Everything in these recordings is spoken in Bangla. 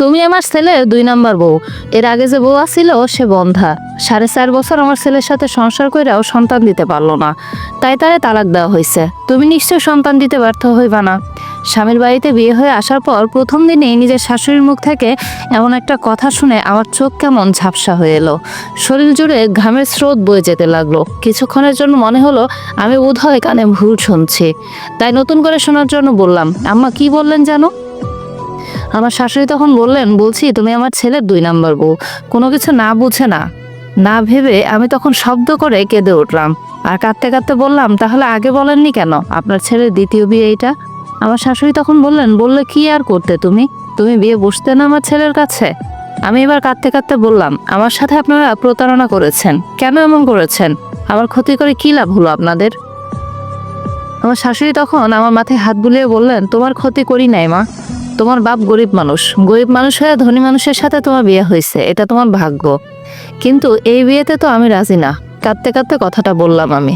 তুমি আমার ছেলে, দুই নাম্বার বউ। এর আগে যে বউ আছিল, সে বন্ধা। সাড়ে চার বছর আমার ছেলের সাথে সংসার কইরাও সন্তান দিতে পারল না। তাই তারে তালাক দেওয়া হয়েছে তুমি নিশ্চয় সন্তান দিতে ব্যর্থ হইবা না। স্বামীর বাড়িতে বিয়ে হয়ে আসার পর প্রথম দিনেই নিজের শাশুড়ির মুখ থেকে এমন একটা কথা শুনে আমার চোখ কেমন ঝাপসা হয়ে এলো। শরীর জুড়ে ঘামের স্রোত বয়ে যেতে লাগল। কিছুক্ষণের জন্য মনে হলো, আমি বোধহয় কানে ভুল শুনছি। তাই নতুন করে শোনার জন্য বললাম, আম্মা কি বললেন জানো আমার শাশুড়ি তখন বললেন, বলছি, তুমি আমার ছেলের দুই নাম্বার বউ। কোনো কিছু না বুঝে না না ভেবে আমি তখন শব্দ করে কেঁদে উঠলাম। আর কাঁদতে কাঁদতে বললাম, তাহলে আগে বলেননি কেন? আপনার ছেলের দ্বিতীয় বিয়ে এইটা? আমার শাশুড়ি তখন বললেন, বললে কি আর করতে তুমি? তুমি বিয়ে বসতে না আমার ছেলের কাছে? আমি এবার কাঁদতে কাঁদতে বললাম, আমার সাথে আপনারা প্রতারণা করেছেন। কেন এমন করেছেন? আমার ক্ষতি করে কি লাভ হলো আপনাদের? আমার শাশুড়ি তখন আমার মাথায় হাত বুলিয়ে বললেন, তোমার ক্ষতি করি নাই, মা। তোমার বাপ গরিব মানুষ। গরিব মানুষ হয়ে ধনী মানুষের সাথে তোমার বিয়ে হয়েছে, এটা তোমার ভাগ্য। কিন্তু এই বিয়েতে তো আমি রাজি না। কাঁদতে কাঁদতে কথাটা বললাম আমি।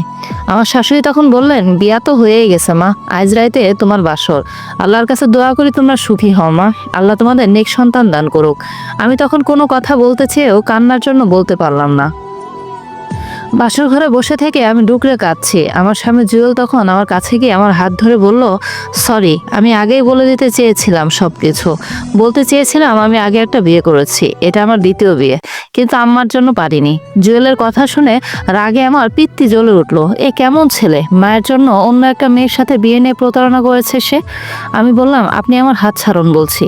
আমার শাশুড়ি তখন বললেন, বিয়া তো হয়েই গেছে মা, আজ রাইতে তোমার বাসর। আল্লাহর কাছে দোয়া করি তোমরা সুখী হও মা। আল্লাহ তোমাদের নেক সন্তান দান করুক। আমি তখন কোনো কথা বলতে চেয়েও কান্নার জন্য বলতে পারলাম না। বাসর ঘরে বসে থেকে আমি ডুকরে কাঁদছি। আমার স্বামী জুয়েল তখন আমার কাছে গিয়ে আমার হাত ধরে বলল, সরি, আমি আগেই বলে দিতে চেয়েছিলাম সব কিছু বলতে চেয়েছিলাম আমি আগে একটা বিয়ে করেছি, এটা আমার দ্বিতীয় বিয়ে, কিন্তু আম্মার জন্য পারিনি। জুয়েলের কথা শুনে রাগে আমার পিত্তি জ্বলে উঠল, এ কেমন ছেলে, মায়ের জন্য অন্য একটা মেয়ের সাথে বিয়ে নিয়ে প্রতারণা করেছে সে? আমি বললাম, আপনি আমার হাত ছাড়ুন, বলছি।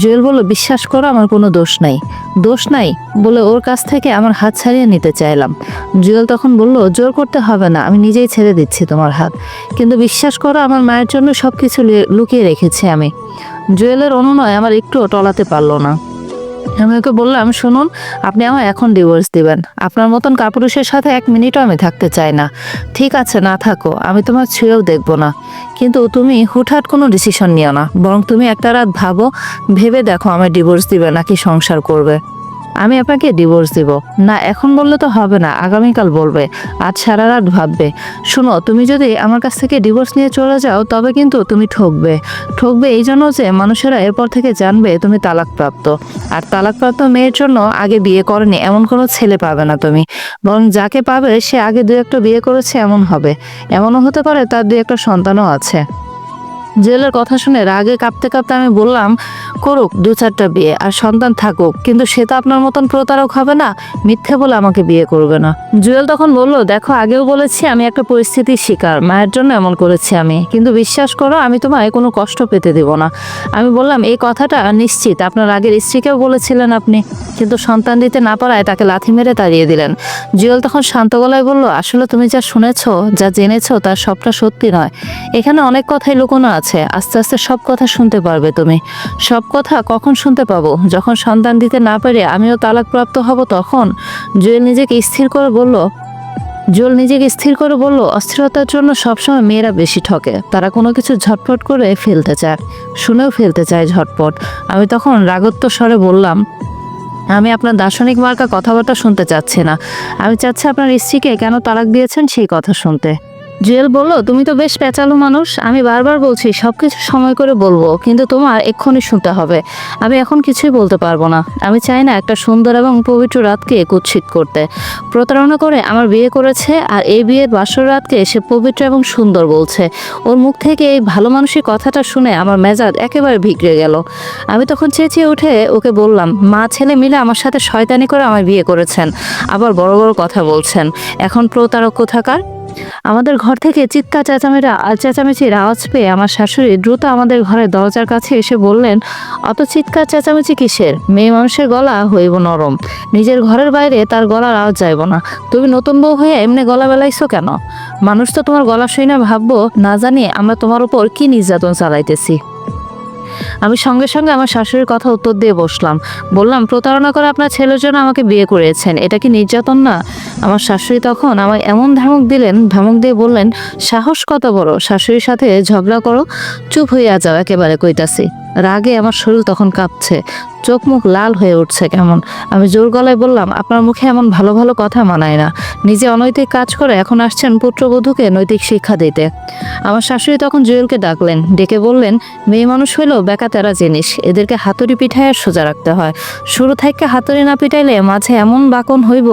জুয়েল বলল, বিশ্বাস করো, আমার কোনো দোষ নাই। দোষ নাই? বলে ওর কাছ থেকে আমার হাত ছাড়িয়ে নিতে চাইলাম। জুয়েল তখন বলল, জোর করতে হবে না, আমি নিজেই ছেড়ে দিচ্ছি তোমার হাত। কিন্তু বিশ্বাস করো, আমার মায়ের জন্য সব কিছু লুকিয়ে রেখেছি আমি। জুয়েলের অনুনয় আমার একটুও টলাতে পারল না। আমি ওকে বললাম, শুনুন, আপনি আমার এখন ডিভোর্স দিবেন। আপনার মতন কাপুরুষের সাথে এক মিনিটও আমি থাকতে চাই না। ঠিক আছে, না থাকো, আমি তোমার ছুঁয়েও দেখব না। কিন্তু তুমি হুটহাট কোনো ডিসিশন নিও না। বরং তুমি একটা রাত ভাবো, ভেবে দেখো আমার ডিভোর্স দিবে নাকি সংসার করবে। আমি আপনাকে ডিভোর্স দিব। না, এখন বললে তো হবে না, আগামীকাল বলবে। আজ সারা রাত ভাববে। শোনো, তুমি যদি আমার কাছ থেকে ডিভোর্স নিয়ে চলে যাও, তবে কিন্তু তুমি ঠকবে। ঠকবে এই জন্য যে মানুষেরা এরপর থেকে জানবে তুমি তালাকপ্রাপ্ত। আর তালাকপ্রাপ্ত মেয়ের জন্য আগে বিয়ে করেনি, এমন কোনো ছেলে পাবে না তুমি। বরং যাকে পাবে, সে আগে দু একটা বিয়ে করেছে, এমন হবে। এমনও হতে পারে তার দু একটা সন্তানও আছে। জেলের কথা শুনে রাগে কাঁপতে কাঁপতে আমি বললাম করুক, দু চারটা বিয়ে, আর সন্তান থাকুক। কিন্তু সে তো আপনার মতন প্রতারক হবে না, মিথ্যে বলে আমাকে বিয়ে করবে না। জুয়েল তখন বলল, দেখো, আগেও বলেছি আমি একটা পরিস্থিতির শিকার, মায়ের জন্য এমন করেছি আমি। কিন্তু বিশ্বাস করো, আমি তোমায় কোনো কষ্ট পেতে দেব না। আমি বললাম, এই কথাটা নিশ্চিত, আপনার আগের স্ত্রীকেও বলেছিলেন আপনি। কিন্তু সন্তান দিতে না পারায় তাকে লাথি মেরে তাড়িয়ে দিলেন। জুয়েল তখন শান্ত গলায় বলল, আসলে তুমি যা শুনেছো, যা জেনেছো, তার সবটা সত্যি নয়। এখানে অনেক কথাই লুকোনো আছে, আস্তে আস্তে সব কথা শুনতে পারবে তুমি। সব কথা কখন শুনতে পাবো? যখন সন্তান দিতে না পেরে আমিও তালাকপ্রাপ্ত হব তখন? জুয়েল নিজেকে স্থির করে বলল, জুয়েল নিজেকে স্থির করে বলল, অস্থিরতার জন্য সবসময় মেয়েরা বেশি ঠকে। তারা কোনো কিছু ঝটপট করে ফেলতে চায়, শুনেও ফেলতে চায় ঝটপট। আমি তখন রাগত্ব স্বরে বললাম, আমি আপনার দার্শনিক মার্কা কথাবার্তা শুনতে চাচ্ছি না। আমি চাচ্ছি আপনার স্ত্রীকে কেন তালাক দিয়েছেন সেই কথা শুনতে। জুয়েল বলল, তুমি তো বেশ পেঁচালো মানুষ, আমি বারবার বলছি সব কিছু সময় করে বলব, কিন্তু তোমার এক্ষুনি শুনতে হবে। আমি এখন কিছুই বলতে পারব না। আমি চাই না একটা সুন্দর এবং পবিত্র রাতকে কুৎসিত করতে। প্রতারণা করে আমার বিয়ে করেছে, আর এই বিয়ের বাসর রাতকে সে পবিত্র এবং সুন্দর বলছে। ওর মুখ থেকে এই ভালো মানুষের কথাটা শুনে আমার মেজাজ একেবারে ভিগড়ে গেল। আমি তখন চেঁচিয়ে উঠে ওকে বললাম, মা, ছেলে মিলে আমার সাথে শয়তানি করে আমার বিয়ে করেছেন, আবার বড় বড় কথা বলছেন। এখন প্রতারক কোথাকার? আমাদের ঘর থেকে চিৎকার চেঁচামেরা চেঁচামেচির আওয়াজ পেয়ে আমার শাশুড়ি দ্রুত আমাদের ঘরের দরজার কাছে এসে বললেন, অত চিৎকার চেঁচামেচি কিসের? মেয়ে মানুষের গলা হইব নরম। নিজের ঘরের বাইরে তার গলার আওয়াজ যাইব না। তুমি নতুন বউ হয়ে এমনি গলা বেলাইছো কেন? মানুষ তো তোমার গলা শুই না ভাববো, না জানি আমরা তোমার উপর কি নির্যাতন চালাইতেছি। আমি সঙ্গে সঙ্গে আমার শাশুড়ির কথা উত্তর দিয়ে বসলাম। বললাম, প্রতারণা করে আপনার ছেলের জন্য আমাকে বিয়ে করিয়েছেন। এটা কি নির্যাতন না? আমার শাশুড়ি তখন আমায় এমন ধমক দিলেন, ধমক দিয়ে বললেন, সাহস কত বড়? শাশুড়ির সাথে ঝগড়া করো, চুপ হইয়া যাও, একেবারে কইতাছি। রাগে আমার শরীর তখন কাঁপছে চোখ মুখ লাল হয়ে উঠছে কেমন। আমি জোর গলায় বললাম, আপনার মুখে এমন ভালো ভালো কথা মানায় না। নিজে অনৈতিক কাজ করে এখন আসছেন পুত্রবধূকে নৈতিক শিক্ষা দিতে। আমার শাশুড়ি তখন জুয়েলকে ডাকলেন, ডেকে বললেন, মেয়ে মানুষ হইলেও বেকা তেরা জিনিস, এদেরকে হাতুড়ি পিঠায় আর সোজা রাখতে হয়। শুরু থেকে হাতুড়ি না পিটাইলে মাঝে এমন বাকন হইব,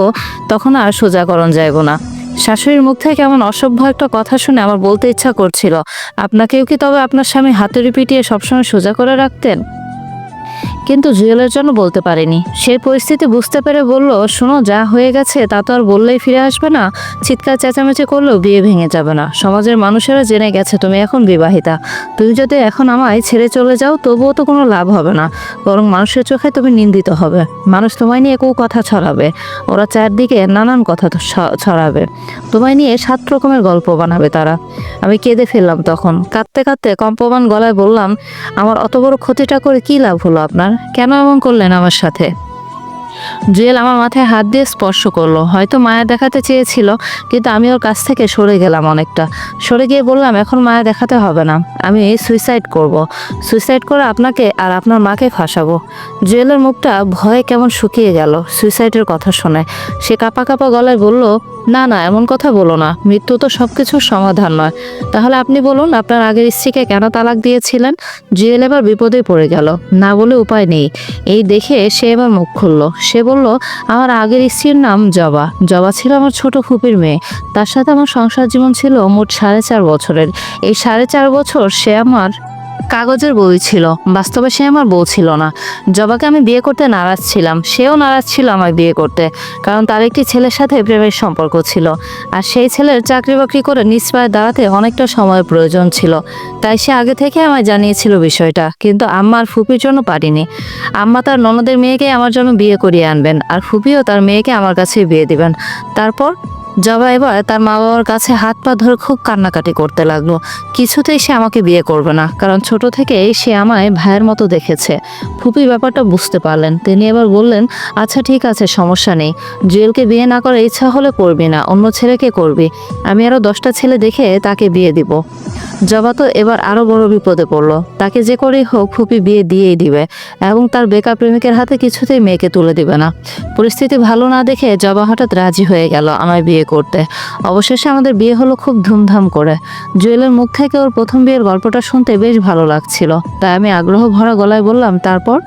তখন আর সোজাকরণ যাইব না। শাশুড়ির মুখ থেকে এমন অসভ্য একটা কথা শুনে আমার বলতে ইচ্ছা করছিল। আপনাকেও কি তবে আপনার স্বামী হাতুড়ি পিটিয়ে সবসময় সোজা করে রাখতেন? কিন্তু জুয়েলের জন্য বলতে পারেনি। সে পরিস্থিতি বুঝতে পেরে বলল, শোনো, যা হয়ে গেছে তা তো আর বললেই ফিরে আসবে না। চিৎকার চেঁচামেচি করলেও বিয়ে ভেঙে যাবে না। সমাজের মানুষেরা জেনে গেছে তুমি এখন বিবাহিতা। তুমি যদি এখন আমায় ছেড়ে চলে যাও, তবুও তো কোনো লাভ হবে না। বরং মানুষের চোখে তুমি নিন্দিত হবে। মানুষ তোমায় নিয়ে কেউ কথা ছড়াবে। ওরা চারদিকে নানান কথা ছড়াবে। তোমায় নিয়ে সাত রকমের গল্প বানাবে তারা। আমি কেঁদে ফেললাম তখন। কাঁদতে কাঁদতে কম্পমান গলায় বললাম, আমার অত বড় ক্ষতিটা করে কি লাভ হলো আপনার? কেন এমন করলেন আমার সাথে? জুয়েল আমার মাথায় হাত দিয়ে স্পর্শ করল। হয়তো মায়া দেখাতে চেয়েছিল, কিন্তু আমি ওর কাছ থেকে সরে গেলাম অনেকটা। সরে গিয়ে বললাম, এখন মায়া দেখাতে হবে না। আমি এই সুইসাইড করব। সুইসাইড করে আপনাকে আর আপনার মাকে ফাঁসাবো। জুয়েলের মুখটা ভয়ে কেমন শুকিয়ে গেল। সুইসাইডের কথা শুনে। সে কাপা কাপা গলায় বলল না না, এমন কথা বলো না। মৃত্যু তো সব কিছুর সমাধান নয়। তাহলে আপনি বলুন, আপনার আগের স্ত্রীকে কেন তালাক দিয়েছিলেন? জুয়েল এবার বিপদে পড়ে গেল। না বলে উপায় নেই। এই দেখে সে এবার মুখ খুলল। সে বলল, আমার আগের স্ত্রীর নাম জবা। জবা ছিল আমার ছোট খুপির মেয়ে। তার সাথে আমার সংসার জীবন ছিল মোট সাড়ে চার বছরের। এই সাড়ে চার বছর সে আমার কাগজের বই ছিল। বাস্তবে সে আমার বউ ছিল না। জবাকে আমি বিয়ে করতে নারাজ ছিলাম। সেও নারাজ ছিল আমায় বিয়ে করতে। কারণ তার একটি ছেলের সাথে প্রেমের সম্পর্ক ছিল। আর সেই ছেলের চাকরি বাকরি করে নিজ পায়ে দাঁড়াতে অনেকটা সময়ের প্রয়োজন ছিল। তাই সে আগে থেকে আমায় জানিয়েছিল বিষয়টা। কিন্তু আম্মা আর ফুপির জন্য পারিনি। আম্মা তার ননদের মেয়েকে আমার জন্য বিয়ে করিয়ে আনবেন। আর ফুপিও তার মেয়েকে আমার কাছে বিয়ে দিবেন। তারপর জবা এবার তার মা বাবার কাছে হাত পা ধরে খুব কান্নাকাটি করতে লাগল। কিছুতেই সে আমাকে বিয়ে করবে না, কারণ ছোট থেকেই সে আমায় ভাইয়ের মতো দেখেছে। ফুপি ব্যাপারটা বুঝতে পারলেন। তিনি এবার বললেন আচ্ছা ঠিক আছে, সমস্যা নেই। জুয়েলকে বিয়ে না করার ইচ্ছা হলে করবি না, অন্য ছেলেকে করবি। আমি আরও দশটা ছেলে দেখে তাকে বিয়ে দিব। জবা তো এবার আরও বড় বিপদে পড়ল। তাকে যে করেই হোক, ফুপি বিয়ে দিয়েই দিবে এবং তার বেকার প্রেমিকের হাতে কিছুতেই মেয়েকে তুলে দিবে না। পরিস্থিতি ভালো না দেখে জবা হঠাৎ রাজি হয়ে গেল, আমায় বিয়ে করতে। অবশেষে আমাদের বিয়ে হলো খুব ধুমধাম করে। জুয়েলের মুখ থেকে ওর প্রথম বিয়ের গল্পটা শুনতে বেশ ভালো লাগছিল। তাই আমি আগ্রহ ভরা গলায় বললাম, তারপর?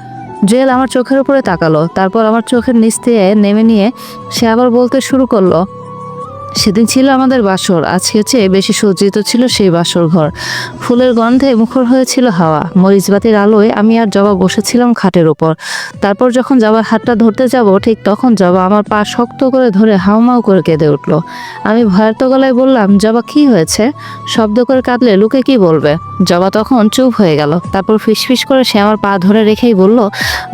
জুয়েল আমার চোখের উপরে তাকালো। তারপর আমার চোখের নিচ দিয়ে নেমে নিয়ে সে আবার বলতে শুরু করল সেদিন ছিল আমাদের বাসর, আজকে চেয়ে বেশি সজ্জিত ছিল সেই বাসর ঘর। ফুলের গন্ধে মুখর হয়েছিল হাওয়া। মরিচবাতির আলোয় আমি আর জবা বসেছিলাম খাটের ওপর। তারপর যখন জবার হাতটা ধরতে যাব, ঠিক তখন জবা আমার পা শক্ত করে ধরে হাউমাউ করে কেঁদে উঠল। আমি ভয়ার্ত গলায় বললাম, জবা, কি হয়েছে? শব্দ করে কাঁদলে লোকে কি বলবে? জবা তখন চুপ হয়ে গেল। তারপর ফিসফিস করে সে আমার পা ধরে রেখেই বলল,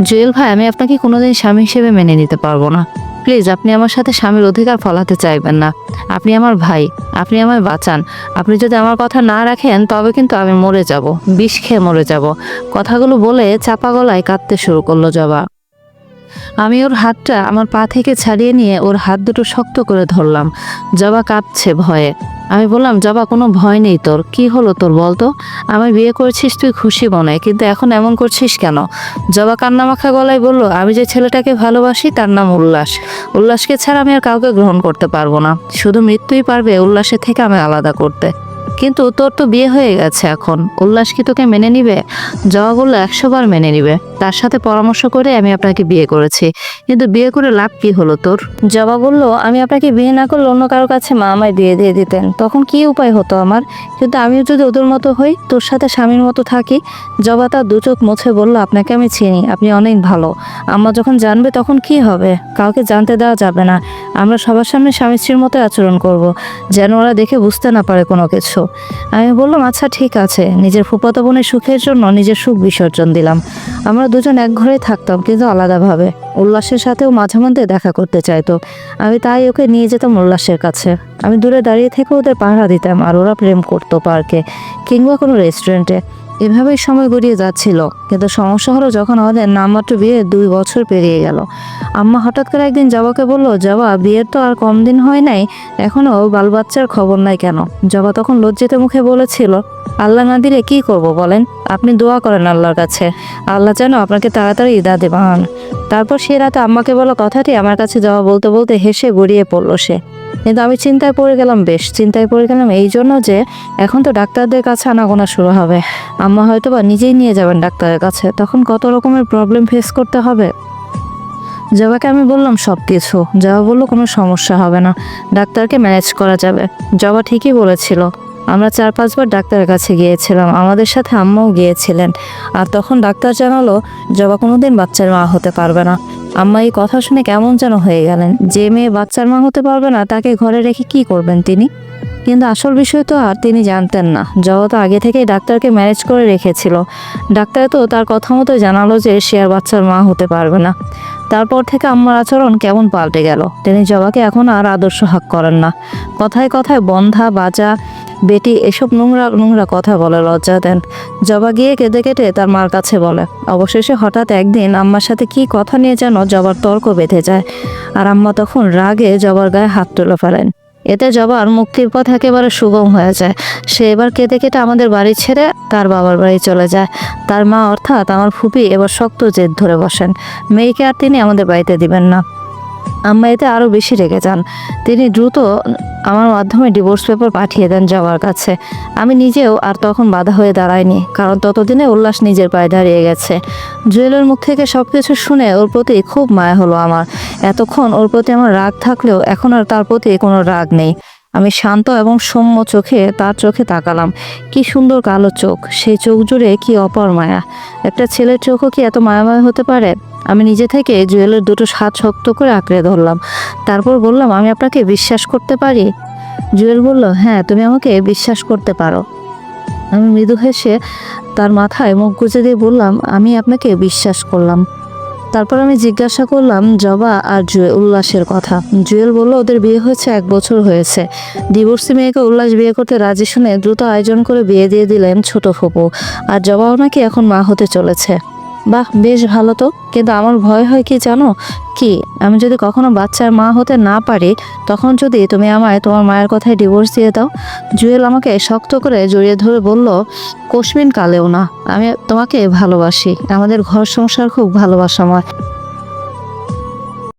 জুয়েল ভাই, আমি আপনাকে কোনোদিন স্বামী হিসেবে মেনে নিতে পারব না। প্লিজ আপনি আমার সাথে স্বামীর অধিকার ফলাতে চাইবেন না। আপনি আমার ভাই, আপনি আমায় বাঁচান। আপনি যদি আমার কথা না রাখেন, তবে কিন্তু আমি মরে যাব, বিষ খেয়ে মরে যাব। কথাগুলো বলে চাপা গলায় কাঁদতে শুরু করল জবা। আমি ওর হাতটা আমার পা থেকে ছাড়িয়ে নিয়ে ওর হাত দুটো শক্ত করে ধরলাম। জবা কাঁপছে ভয়ে। আমি বললাম, জবা, কোনো ভয় নেই তোর। কি হলো তোর বলতো? আমি বিয়ে করেছিস তুই খুশি মনে, কিন্তু এখন এমন করছিস কেন? জবা কান্নামাখা গলায় বলল, আমি যে ছেলেটাকে ভালোবাসি তার নাম উল্লাস। উল্লাসকে ছাড়া আমি আর কাউকে গ্রহণ করতে পারব না। শুধু মৃত্যুই পারবে উল্লাসের থেকে আমি আলাদা করতে। কিন্তু তোর তো বিয়ে হয়ে গেছে এখন। উল্লাস কি তোকে মেনে নিবে? জবা বলল একশো বার মেনে নিবে। তার সাথে পরামর্শ করে আমি আপনাকে বিয়ে করেছি। কিন্তু বিয়ে করে লাভ কি হলো তোর? জবা বলল আমি আপনাকে বিয়ে না করলে অন্য কারোর কাছে মা আমায় দিয়ে দিয়ে দিতেন। তখন কি উপায় হতো আমার? কিন্তু আমিও যদি ওদের মতো হই, তোর সাথে স্বামীর মতো থাকি? জবা তার দু চোখ মুছে বলল, আপনাকে আমি চিনি, আপনি অনেক ভালো। আম্মা যখন জানবে তখন কি হবে? কাউকে জানতে দেওয়া যাবে না। আমরা সবার সামনে স্বামী স্ত্রীর মতো আচরণ করব। যেন ওরা দেখে বুঝতে না পারে কোনো কিছু। আমি বললাম আচ্ছা ঠিক আছে। নিজের ফুপাতো বোনের সুখের জন্য নিজের সুখ বিসর্জন দিলাম। আমরা দুজন এক ঘরে থাকতাম, কিন্তু আলাদাভাবে। উল্লাসের সাথেও মাঝে মধ্যে দেখা করতে চাইতো। আমি তাই ওকে নিয়ে যেতাম উল্লাসের কাছে। আমি দূরে দাঁড়িয়ে থেকে ওদের পাহারা দিতাম, আর ওরা প্রেম করতো পার্কে কিংবা কোনো রেস্টুরেন্টে। এভাবেই সময় গড়িয়ে যাচ্ছিল। কিন্তু সমস্যা হলো যখন আমাদের নামমাত্র বিয়ে দুই বছর পেরিয়ে গেল। আম্মা হঠাৎ করে একদিন জবাকে বলল, জবা, বিয়ের তো আর কম দিন হয় নাই। এখনও বাল বাচ্চার খবর নাই কেন? জবা তখন লজ্জিত মুখে বলেছিল, আল্লাহ না দিলে কি করব বলেন? আপনি দোয়া করেন আল্লাহর কাছে। আল্লাহ যেন আপনাকে তাড়াতাড়ি দাদে বানান তারপর সে রাতে আম্মাকে বলা কথাটি আমার কাছে যাওয়া বলতে বলতে হেসে গড়িয়ে পড়ল সে। কিন্তু আমি চিন্তায় পড়ে গেলাম, বেশ চিন্তায় পড়ে গেলাম এই জন্য যে এখন তো ডাক্তারদের কাছে আনাগোনা শুরু হবে। আম্মা হয়তো বা নিজেই নিয়ে যাবেন ডাক্তারের কাছে। তখন কত রকমের প্রবলেম ফেস করতে হবে? জবাকে আমি বললাম সব কিছু জবা বলল, কোনো সমস্যা হবে না। ডাক্তারকে ম্যানেজ করা যাবে। জবা ঠিকই বলেছিল। আমরা চার পাঁচবার ডাক্তারের কাছে গিয়েছিলাম, আমাদের সাথে আম্মাও গিয়েছিলেন। আর তখন ডাক্তার জানালো, জবা কোনোদিন বাচ্চার মা হতে পারবে না। আম্মা এই কথা শুনে কেমন যেন হয়ে গেলেন। যে মেয়ে বাচ্চার মা হতে পারবে না, তাকে ঘরে রেখে কি করবেন তিনি? কিন্তু আসল বিষয় তো আর তিনি জানতেন না। জবা তো আগে থেকেই ডাক্তারকে ম্যানেজ করে রেখেছিল। ডাক্তার তো তার কথা মতো জানালো যে সে আর বাচ্চার মা হতে পারবে না। তারপর থেকে আম্মার আচরণ কেমন পাল্টে গেল। তিনি জবাকে এখন আর আদর্শ হাক করেন না। কথায় কথায় বন্ধা, বাজা বেটি, এসব নোংরা নোংরা কথা বলে লজ্জা দেন। জবা গিয়ে কেঁদে কেটে তার মার কাছে বলে। অবশেষে হঠাৎ একদিন আম্মার সাথে কি কথা নিয়ে যেন জবার তর্ক বেঁধে যায়। আর আম্মা তখন রাগে জবার গায়ে হাত তুলে ফেলেন। এতে জবার মুক্তির পথ একেবারে সুগম হয়ে যায়। সে এবার কেঁদে কেটে আমাদের বাড়ি ছেড়ে তার বাবার বাড়ি চলে যায়। তার মা অর্থাৎ আমার ফুপি এবার শক্ত জেদ ধরে বসেন। মেয়েকে আর তিনি আমাদের বাড়িতে দিবেন না। আম্মা এতে আরও বেশি রেগে যান। তিনি দ্রুত আমার মাধ্যমে ডিভোর্স পেপার পাঠিয়ে দেন যাওয়ার কাছে। আমি নিজেও আর তখন বাধা হয়ে দাঁড়াইনি, কারণ ততদিনে উল্লাস নিজের পায়ে দাঁড়িয়ে গেছে। জুয়েলের মুখ থেকে সব কিছু শুনে ওর প্রতি খুব মায়া হলো আমার। এতক্ষণ ওর প্রতি আমার রাগ থাকলেও এখন আর তার প্রতি কোনো রাগ নেই। আমি শান্ত এবং সৌম্য চোখে তার চোখে তাকালাম। কি সুন্দর কালো চোখ, সেই চোখ জুড়ে কি অপর মায়া। একটা ছেলের চোখও কি এত মায়াময় হতে পারে? আমি নিজে থেকে জুয়েলের দুটো হাত শক্ত করে আঁকড়ে ধরলাম। তারপর বললাম, আমি আপনাকে বিশ্বাস করতে পারি? জুয়েল বলল হ্যাঁ তুমি আমাকে বিশ্বাস করতে পারো। আমি মৃদু হেসে তার মাথায় মুখ গুজে দিয়ে বললাম, আমি আপনাকে বিশ্বাস করলাম। তারপর আমি জিজ্ঞাসা করলাম, জবা আর জুয়েল, উল্লাসের কথা? জুয়েল বলল, ওদের বিয়ে হয়েছে এক বছর হয়েছে। ডিভোর্সি মেয়েকে উল্লাস বিয়ে করতে রাজি শুনে দ্রুত আয়োজন করে বিয়ে দিয়ে দিলেন ছোট ফুপু। আর জবাও নাকি এখন মা হতে চলেছে। বাহ, বেশ ভালো তো। কিন্তু আমার ভয় হয় কি জানো? কি, আমি যদি কখনো বাচ্চার মা হতে না পারি, তখন যদি তুমি আমায় তোমার মায়ের কথায় ডিভোর্স দিয়ে দাও। জুয়েল আমাকে শক্ত করে জড়িয়ে ধরে বলল, কোশমিন কালেও না, আমি তোমাকে ভালোবাসি। আমাদের ঘর সংসার খুব ভালোবাসাময়।